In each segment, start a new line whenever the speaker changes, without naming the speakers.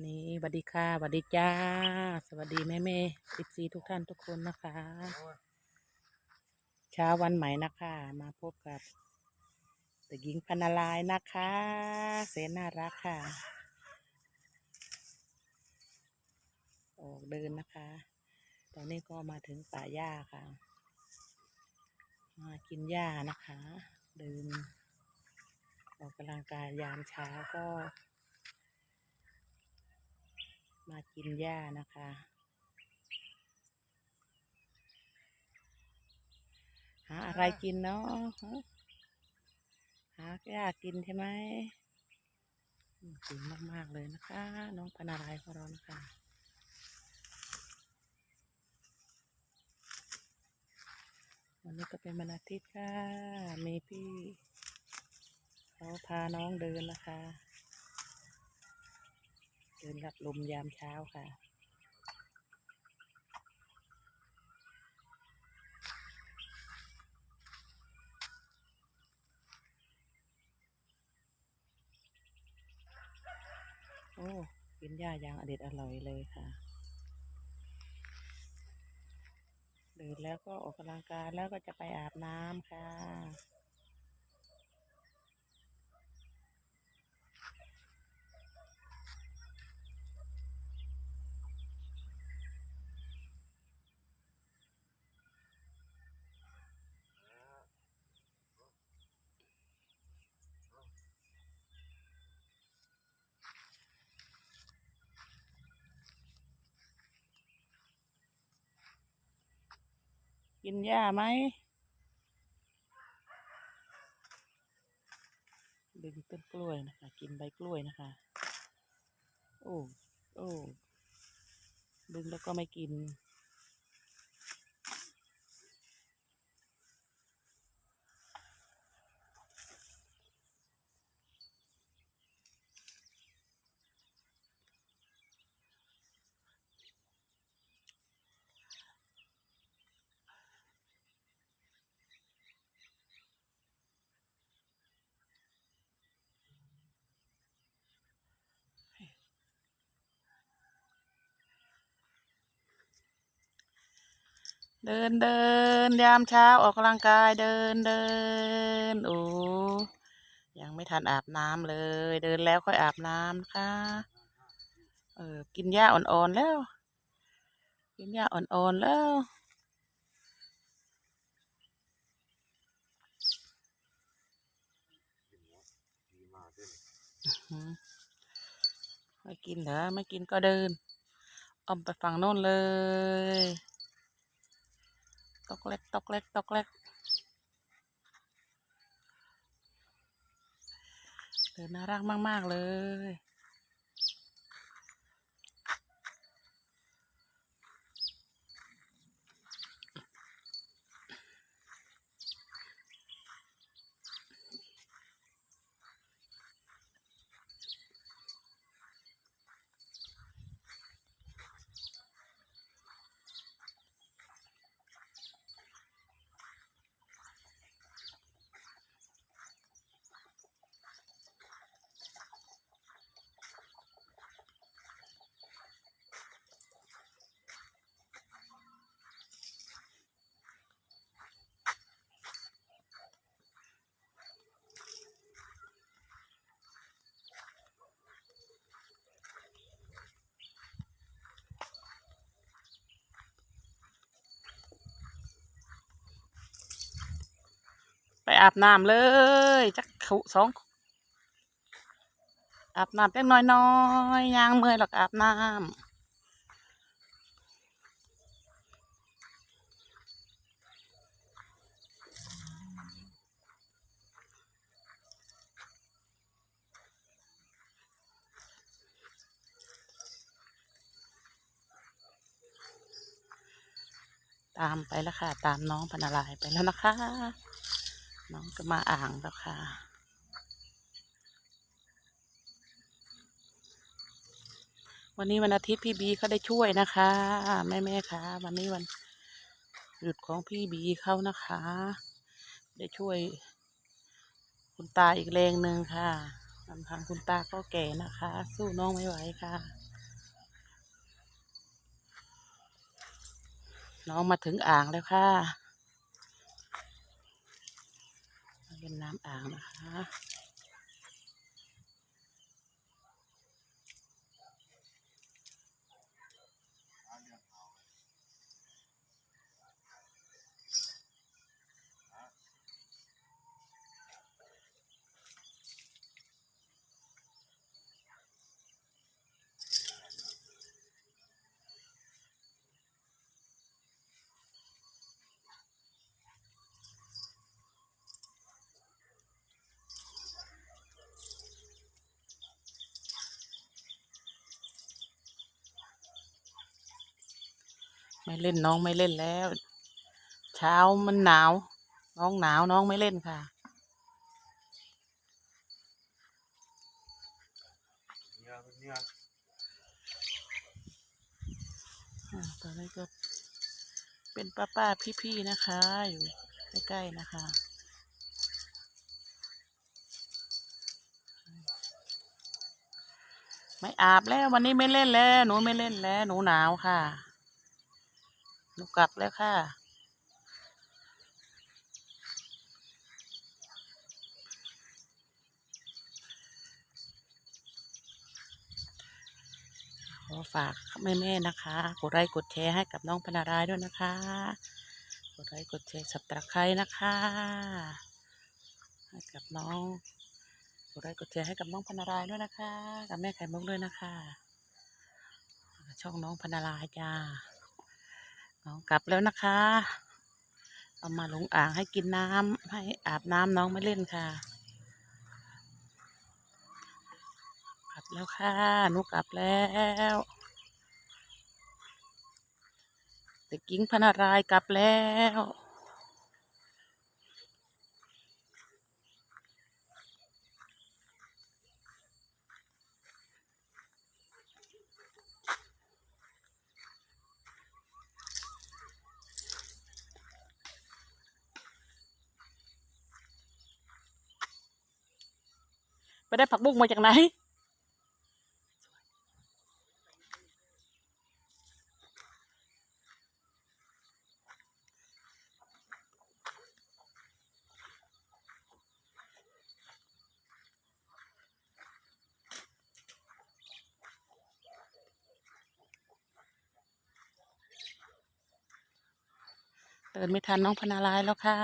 วันนี้สวัสดีค่ะสวัสดีจ้า สวัสดีแม่แม่สิซีทุกท่านทุกคนนะคะ เช้าวันใหม่นะคะ มาพบกับเด็กหญิงพันลายนะคะ เสนน่ารักค่ะ ออกเดินนะคะ ตอนนี้ก็มาถึงป่าหญ้าค่ะ มากินหญ้านะคะ เดินออกกำลังกายยามเช้าก็ มากินหญ้านะคะ หาอะไรกินเนาะหาหญ้ากินใช่ไหมก่งมาก ๆ เลยนะคะ น้องพนารายของเรานะคะวันนี้ก็เป็นวันอาทิตย์ค่ะ มีพี่เขาพาน้องเดินนะคะ เดินรับลมยามเช้าค่ะ โอ้กินหญ้ายางอเด็ดอร่อยเลยค่ะ เดินแล้วก็ออกกำลังกายแล้วก็จะไปอาบน้ำค่ะ กินหญ้าไหมดึงต้นกล้วยนะคะ กินใบกล้วยนะคะ โอ้ โอ้ ดึงแล้วก็ไม่กิน เดินเดินยามเช้าออกกำลังกายเดินเดินโอ้ยังไม่ทันอาบน้ำเลย เดินแล้วค่อยอาบน้ำนะคะเออกินหญ้าอ่อนๆแล้ว กินหญ้าอ่อนๆแล้วไม่กินเหรอไม่กินก็เดินเอาไปฝั่งโน้นเลย ตอกเล็กตอกเล็กตอกเล็กเดินน่ารักมาก ๆ เลย ไปอาบน้ำเลยจักขุสองอาบน้ำจักน้อยน้อยยางเมื่อยหรอกอาบน้ำตามไปแล้วค่ะ ตามน้องพนารายไปแล้วนะคะ น้องจะมาอ่างแล้วค่ะ วันนี้วันอาทิตย์พี่บีเขาได้ช่วยนะคะแม่แม่ค่ะ วันนี้วันหยุดของพี่บีเขานะคะ ได้ช่วย คุณตาอีกแรงหนึ่งค่ะลำพังคุณตาก็แก่นะคะ สู้น้องไม่ไหวค่ะ น้องมาถึงอ่างแล้วค่ะ เป็นน้ำอ่างนะคะ ไม่เล่นน้องไม่เล่นแล้ว เช้ามันหนาว น้องหนาวน้องไม่เล่นค่ะ
ต่
อ่าตอนนี้ก็เป็นป้าป้าพี่พี่ๆนะคะ อยู่ใกล้ๆนะคะไม่อาบแล้ววันนี้ไม่เล่นแล้ว หนูไม่เล่นแล้ว หนูหนาวค่ะ หนูกลับแล้วค่ะ ขอฝากแม่ๆนะคะ กดไลค์กดแชร์ให้กับน้องพนารายด้วยนะคะ กดไลค์กดแชร์สับตะไคร้นะคะ ให้กับน้อง กดไลค์กดแชร์ให้กับน้องพนารายด้วยนะคะ กับแม่ไข่มุกด้วยนะคะ ช่องน้องพนารายจ้า น้องกลับแล้วนะคะ เอามาลงอ่างให้กินน้ำให้อาบน้ำน้องไม่เล่นค่ะ กลับแล้วค่ะนูกลับแล้วเด็กหญิงพนารายกลับแล้ว ไปได้ผักบุ้งมาจากไหนเตือนไม่ทันน้องพนารายแล้วค่ะ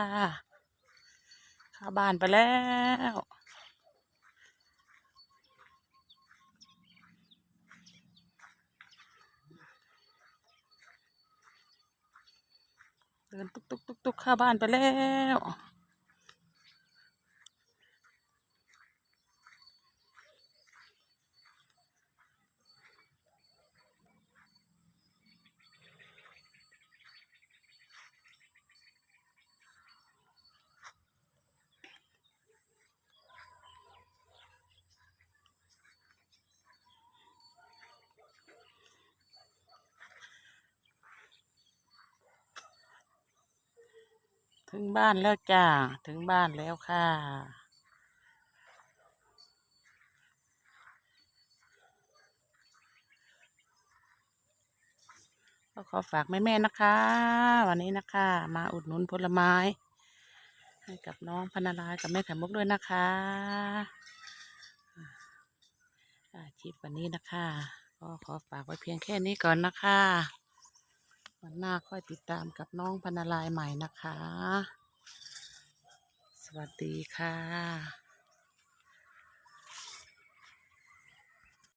ข้าบ้านไปแล้ว เดินตุกตุกตุกตุกข้าบ้านไปแล้ว ถึงบ้านแล้วจ้า ถึงบ้านแล้วค่ะ ก็ขอฝากแม่ๆนะคะ วันนี้นะคะ มาอุดหนุนผลไม้ ให้กับน้องพนารายกับแม่ไข่มุกด้วยนะคะอาคลิปวันนี้นะคะ ก็ขอฝากไว้เพียงแค่นี้ก่อนนะคะ วันหน้าค่อยติดตามกับน้องพนาลายใหม่นะคะ สวัสดีค่ะ